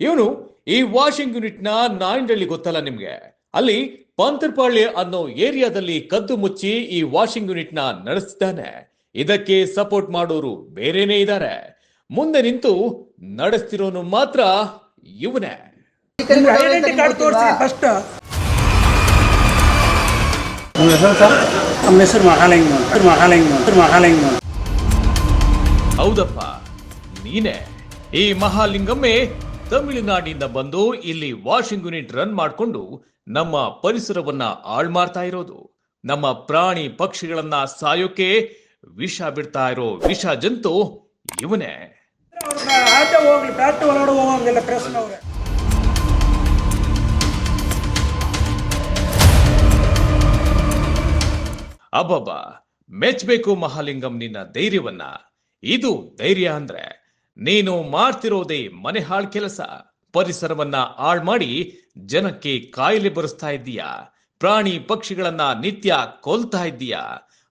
ಇವನು ಈ ವಾಷಿಂಗ್ ಯೂನಿಟ್ನ ನಾಯಿಂಡಳ್ಳಿ ಗೊತ್ತಲ್ಲ ನಿಮ್ಗೆ. ಅಲ್ಲಿ ಪಂತರ್ಪಾಳ್ಯ ಅನ್ನೋ ಏರಿಯಾದಲ್ಲಿ ಕದ್ದು ಮುಚ್ಚಿ ಈ ವಾಷಿಂಗ್ ಯೂನಿಟ್ನ ನಡೆಸ್ತಾನೆ. ಇದಕ್ಕೆ ಸಪೋರ್ಟ್ ಮಾಡೋರು ಬೇರೆನೆ ಇದ್ದಾರೆ ಮುಂದೆ ನಿಂತು ನಡೆಸ್ತಿರೋನು ಮಾತ್ರ ಇವನೇ. ಹೌದಪ್ಪ ನೀನೆ. ಈ ಮಹಾಲಿಂಗಮ್ಮೆ ತಮಿಳುನಾಡಿನಿಂದ ಬಂದು ಇಲ್ಲಿ ವಾಷಿಂಗ್ ಯೂನಿಟ್ ರನ್ ಮಾಡಿಕೊಂಡು ನಮ್ಮ ಪರಿಸರವನ್ನ ಹಾಳ್ ಮಾಡ್ತಾ ಇರೋದು. ನಮ್ಮ ಪ್ರಾಣಿ ಪಕ್ಷಿಗಳನ್ನ ಸಾಯೋಕೆ ವಿಷ ಬಿಡ್ತಾ ಇರೋ ವಿಷ ಜಂತು ಇವನೇ. ಅಬ್ಬಾ ಮೆಚ್ಬೇಕು ಮಹಾಲಿಂಗಂ ನಿನ್ನ ಧೈರ್ಯವನ್ನ. ಇದು ಧೈರ್ಯ ಅಂದ್ರೆ ನೀನು ಮಾಡ್ತಿರೋದೇ ಮನೆ ಹಾಳ್ ಕೆಲಸ. ಪರಿಸರವನ್ನ ಹಾಳ್ ಮಾಡಿ ಜನಕ್ಕೆ ಕಾಯಿಲೆ ಬರೆಸ್ತಾ ಇದ್ದೀಯಾ? ಪ್ರಾಣಿ ಪಕ್ಷಿಗಳನ್ನ ನಿತ್ಯ ಕೊಲ್ತಾ ಇದ್ದೀಯಾ?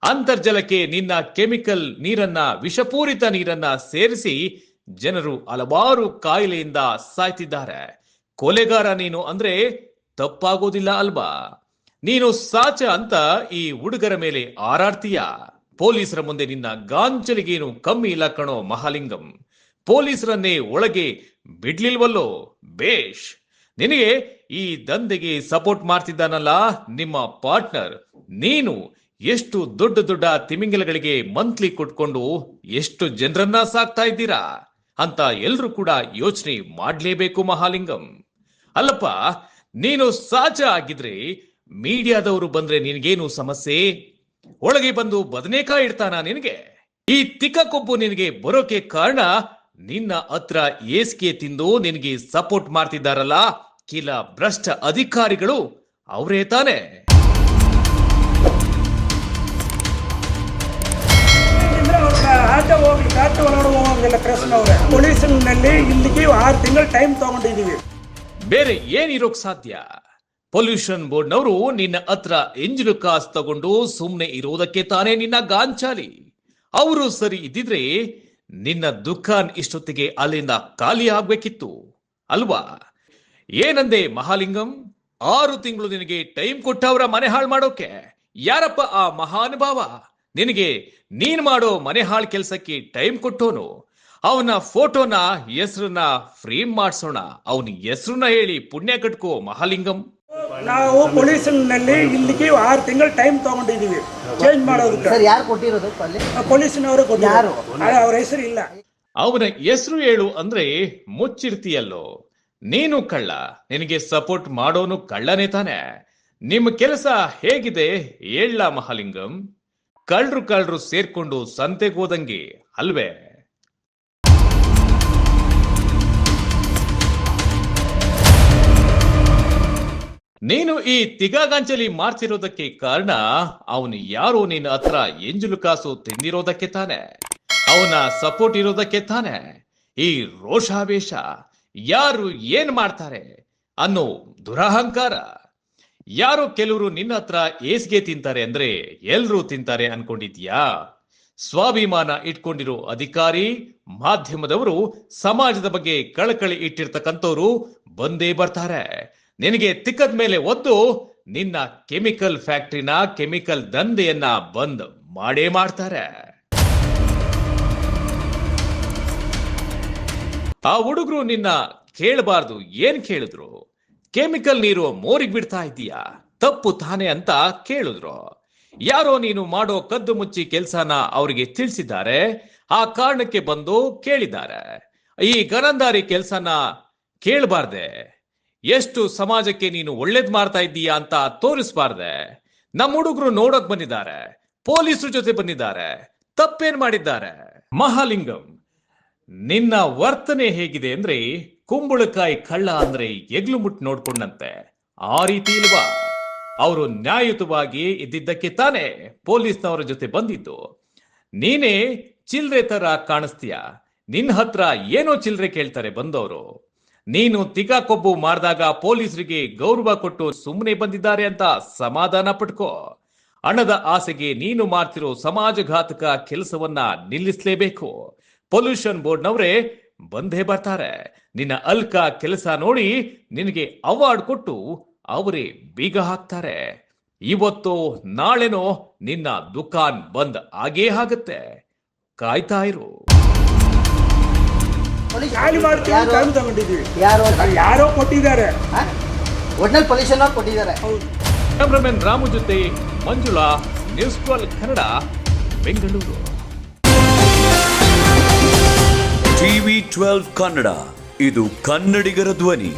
ಅಂತರ್ಜಲಕ್ಕೆ ನಿನ್ನ ಕೆಮಿಕಲ್ ನೀರನ್ನ, ವಿಷಪೂರಿತ ನೀರನ್ನ ಸೇರಿಸಿ ಜನರು ಹಲವಾರು ಕಾಯಿಲೆಯಿಂದ ಸಾಯ್ತಿದ್ದಾರೆ. ಕೊಲೆಗಾರ ನೀನು ಅಂದ್ರೆ ತಪ್ಪಾಗೋದಿಲ್ಲ ಅಲ್ವಾ? ನೀನು ಸಾಚ ಅಂತ ಈ ಹುಡುಗರ ಮೇಲೆ ಆರಾಡ್ತೀಯ ಪೊಲೀಸರ ಮುಂದೆ ನಿನ್ನ ಗಾಂಚಲಿಗೇನು ಕಮ್ಮಿ ಇಲ್ಲ ಕಣೋ ಮಹಾಲಿಂಗಂ. ಪೊಲೀಸರನ್ನೇ ಒಳಗೆ ಬಿಡ್ಲಿಲ್ವಲ್ಲೋ? ಬೇಷ್. ನಿನಗೆ ಈ ದಂಧೆಗೆ ಸಪೋರ್ಟ್ ಮಾಡ್ತಿದ್ದಾನಲ್ಲ ನಿಮ್ಮ ಪಾರ್ಟ್ನರ್. ನೀನು ಎಷ್ಟು ದೊಡ್ಡ ದೊಡ್ಡ ತಿಮಿಂಗಲಗಳಿಗೆ ಮಂತ್ಲಿ ಕೊಟ್ಕೊಂಡು ಎಷ್ಟು ಜನರನ್ನ ಸಾಕ್ತಾ ಇದ್ದೀರಾ? ಅಂತ ಎಲ್ರು ಕೂಡ ಯೋಚನೆ ಮಾಡ್ಲೇಬೇಕು ಮಹಾಲಿಂಗಂ. ಅಲ್ಲಪ್ಪ, ನೀನು ಸಾಚ ಆಗಿದ್ರೆ ಮೀಡಿಯಾದವರು ಬಂದ್ರೆ ನಿನಗೇನು ಸಮಸ್ಯೆ? ಒಳಗೆ ಬಂದು ಬದನೇಕಾಯಿ ಇಡ್ತಾನ ನಿನಗೆ? ಈ ತಿಕ್ಕ ಕೊಬ್ಬು ನಿನಗೆ ಬರೋಕೆ ಕಾರಣ ನಿನ್ನ ಹತ್ರ ಏಸ್ಕೆ ತಿಂದು ನಿನಗೆ ಸಪೋರ್ಟ್ ಮಾಡ್ತಿದ್ದಾರಲ್ಲ ಕೆಲ ಭ್ರಷ್ಟ ಅಧಿಕಾರಿಗಳು ಅವರೇ ತಾನೆ. ಒಳಗಡೆ ಪೊಲೀಸ್ನಲ್ಲಿ ಇಲ್ಲಿಗೆ ಆರು ತಿಂಗಳ ಟೈಮ್ ತಗೊಂಡಿದೀವಿ ಬೇರೆ ಏನಿರೋಕ್ ಸಾಧ್ಯ? ಪೊಲ್ಯೂಷನ್ ಬೋರ್ಡ್ನವರು ನಿನ್ನ ಹತ್ರ ಎಂಜಿನ್ ಕಾಸ್ ತಗೊಂಡು ಸುಮ್ನೆ ಇರೋದಕ್ಕೆ ತಾನೇ ನಿನ್ನ ಗಾಂಚಾಲಿ. ಅವರು ಸರಿ ಇದ್ದಿದ್ರೆ ನಿನ್ನ ದುಃಖಾನ್ ಇಷ್ಟೊತ್ತಿಗೆ ಅಲ್ಲಿಂದ ಖಾಲಿ ಆಗ್ಬೇಕಿತ್ತು, ಅಲ್ವಾ? ಏನಂದೆ ಮಹಾಲಿಂಗಂ? ಆರು ತಿಂಗಳು ನಿನಗೆ ಟೈಮ್ ಕೊಟ್ಟವರ ಮನೆ ಹಾಳು ಮಾಡೋಕೆ. ಯಾರಪ್ಪ ಆ ಮಹಾನುಭಾವ? ನಿನಗೆ ನೀನ್ ಮಾಡೋ ಮನೆ ಹಾಳು ಕೆಲಸಕ್ಕೆ ಟೈಮ್ ಕೊಟ್ಟೋನು. ಅವನ ಫೋಟೋನ, ಹೆಸರನ್ನ ಫ್ರೇಮ್ ಮಾಡಿಸೋಣ. ಅವನ ಹೆಸರನ್ನ ಹೇಳಿ ಪುಣ್ಯ ಕಟ್ಕೋ ಮಹಾಲಿಂಗಂ. ನಾವು ಪೊಲೀಸ್ನಲ್ಲಿ ಇಲ್ಲಿಗೆ ಆರು ತಿಂಗಳು ಟೈಮ್ ತಗೊಂಡಿದ್ದೀವಿ. ಚೇಂಜ್ ಮಾಡೋದಕ್ಕೆ. ಸರ್ ಯಾರು ಕೊಟ್ಟಿರೋದು ಅಲ್ಲಿ? ಪೊಲೀಸ್ನವರು ಯಾರು? ಅವ್ರ ಹೆಸರು ಇಲ್ಲ. ಅವನ ಹೆಸರು ಹೇಳು ಅಂದ್ರೆ ಮುಚ್ಚಿರ್ತೀಯಲ್ಲೋ. ನೀನು ಕಳ್ಳ. ನಿನಗೆ ಸಪೋರ್ಟ್ ಮಾಡೋನು ಕಳ್ಳನೇ ತಾನೆ. ನಿಮ್ಮ ಕೆಲಸ ಹೇಗಿದೆ ಹೇಳ ಮಹಾಲಿಂಗಂ. ಕಳ್ರು ಕಳ್ರು ಸೇರ್ಕೊಂಡು ಸಂತೆಗೋದಂಗೆ ಅಲ್ವೇ? ನೀನು ಈ ತಿಗಾಗಾಂಚಲಿ ಮಾರ್ತಿರೋದಕ್ಕೆ ಕಾರಣ ಅವನು ಯಾರು ನಿನ್ನ ಹತ್ರ ಎಂಜುಲು ಕಾಸು ತಿಂದಿರೋದಕ್ಕೆ ತಾನೆ. ಅವನ ಸಪೋರ್ಟ್ ಇರೋದಕ್ಕೆ ತಾನೆ. ಈ ರೋಷಾವೇಶ ಯಾರು ಏನ್ ಮಾಡ್ತಾರೆ ಅನ್ನೋ ದುರಹಂಕಾರ. ಯಾರು ಕೆಲವರು ನಿನ್ನ ಹತ್ರ ಏಸ್ಗೆ ತಿಂತಾರೆ ಅಂದ್ರೆ ಎಲ್ರೂ ತಿಂತಾರೆ ಅನ್ಕೊಂಡಿದ್ಯಾ? ಸ್ವಾಭಿಮಾನ ಇಟ್ಕೊಂಡಿರೋ ಅಧಿಕಾರಿ, ಮಾಧ್ಯಮದವರು ಸಮಾಜದ ಬಗ್ಗೆ ಕಳಕಳಿ ಇಟ್ಟಿರ್ತಕ್ಕಂಥವ್ರು ಬಂದೇ ಬರ್ತಾರೆ. ನಿನಗೆ ತಿಕ್ಕದ ಮೇಲೆ ಒದ್ದು ನಿನ್ನ ಕೆಮಿಕಲ್ ಫ್ಯಾಕ್ಟ್ರಿನ ಕೆಮಿಕಲ್ ದಂಧೆಯನ್ನ ಬಂದ್ ಮಾಡೇ ಮಾಡ್ತಾರೆ. ಆ ಹುಡುಗರು ನಿನ್ನ ಕೇಳಬಾರ್ದು, ಏನ್ ಕೇಳಿದ್ರು? ಕೆಮಿಕಲ್ ನೀರು ಮೋರಿಗ್ ಬಿಡ್ತಾ ಇದೀಯಾ ತಪ್ಪು ತಾನೆ ಅಂತ ಕೇಳಿದ್ರು. ಯಾರೋ ನೀನು ಮಾಡೋ ಕದ್ದು ಮುಚ್ಚಿ ಕೆಲ್ಸನ ಅವರಿಗೆ ತಿಳಿಸಿದ್ದಾರೆ, ಆ ಕಾರಣಕ್ಕೆ ಬಂದು ಕೇಳಿದ್ದಾರೆ. ಈ ಗರಂದಾರಿ ಕೆಲ್ಸನ ಕೇಳಬಾರ್ದೆ. ಎಷ್ಟು ಸಮಾಜಕ್ಕೆ ನೀನು ಒಳ್ಳೇದ್ ಮಾಡ್ತಾ ಇದ್ದೀಯಾ ಅಂತ ತೋರಿಸ್ಬಾರ್ದೆ. ನಮ್ಮ ಹುಡುಗರು ನೋಡಕ್ ಬಂದಿದ್ದಾರೆ, ಪೊಲೀಸರು ಜೊತೆ ಬಂದಿದ್ದಾರೆ, ತಪ್ಪೇನ್ ಮಾಡಿದ್ದಾರೆ. ಮಹಾಲಿಂಗಂ, ನಿನ್ನ ವರ್ತನೆ ಹೇಗಿದೆ ಅಂದ್ರೆ ಕುಂಬಳಕಾಯಿ ಕಳ್ಳ ಅಂದ್ರೆ ಎಗ್ಲು ಮುಟ್ ನೋಡ್ಕೊಂಡಂತೆ. ಆ ರೀತಿ ಇಲ್ವಾ? ಅವರು ನ್ಯಾಯಯುತವಾಗಿ ಇದ್ದಿದ್ದಕ್ಕೆ ತಾನೇ ಪೊಲೀಸ್ನವರ ಜೊತೆ ಬಂದಿದ್ದು. ನೀನೇ ಚಿಲ್ರೆ ತರ ಕಾಣಿಸ್ತೀಯ? ನಿನ್ ಹತ್ರ ಏನೋ ಚಿಲ್ರೆ ಕೇಳ್ತಾರೆ ಬಂದವರು. ನೀನು ತಿಗಾಕೊಬ್ಬು ಮಾಡಿದಾಗ ಪೊಲೀಸರಿಗೆ ಗೌರವ ಕೊಟ್ಟು ಸುಮ್ಮನೆ ಬಂದಿದ್ದಾರೆ ಅಂತ ಸಮಾಧಾನ ಪಟ್ಕೋ. ಹಣದ ಆಸೆಗೆ ನೀನು ಮಾಡ್ತಿರೋ ಸಮಾಜಘಾತಕ ಕೆಲಸವನ್ನ ನಿಲ್ಲಿಸಲೇಬೇಕು. ಪೊಲ್ಯೂಷನ್ ಬೋರ್ಡ್ ಬೋರ್ಡ್ನವರೇ ಬಂದೇ ಬರ್ತಾರೆ. ನಿನ್ನ ಅಲ್ಕ ಕೆಲಸ ನೋಡಿ ನಿನಗೆ ಅವಾರ್ಡ್ ಕೊಟ್ಟು ಅವರೇ ಬೀಗ ಹಾಕ್ತಾರೆ. ಇವತ್ತು ನಾಳೆನೋ ನಿನ್ನ ದುಕಾನ್ ಬಂದ್ ಆಗೇ ಆಗತ್ತೆ. ಕಾಯ್ತಾ ಇರು. ಖಾಲಿ ಮಾಡ್ತೀವಿ ಟೈಮ್ ತಗೊಂಡಿದೀವಿ ಯಾರು ಅದು ಯಾರೋ ಕೊಟ್ಟಿದ್ದಾರೆ. ಒಟ್ನಲ್ಲಿ ಪೊಲ್ಯೂಷನ್ ಕೊಟ್ಟಿದ್ದಾರೆ. ಹೌದು. ಕ್ಯಾಮ್ರಾಮನ್ ರಾಮು ಜೊತೆ Manjula news twelve Kannada Bengaluru. TV twelve Kannada ಇದು ಕನ್ನಡಿಗರ ಧ್ವನಿ.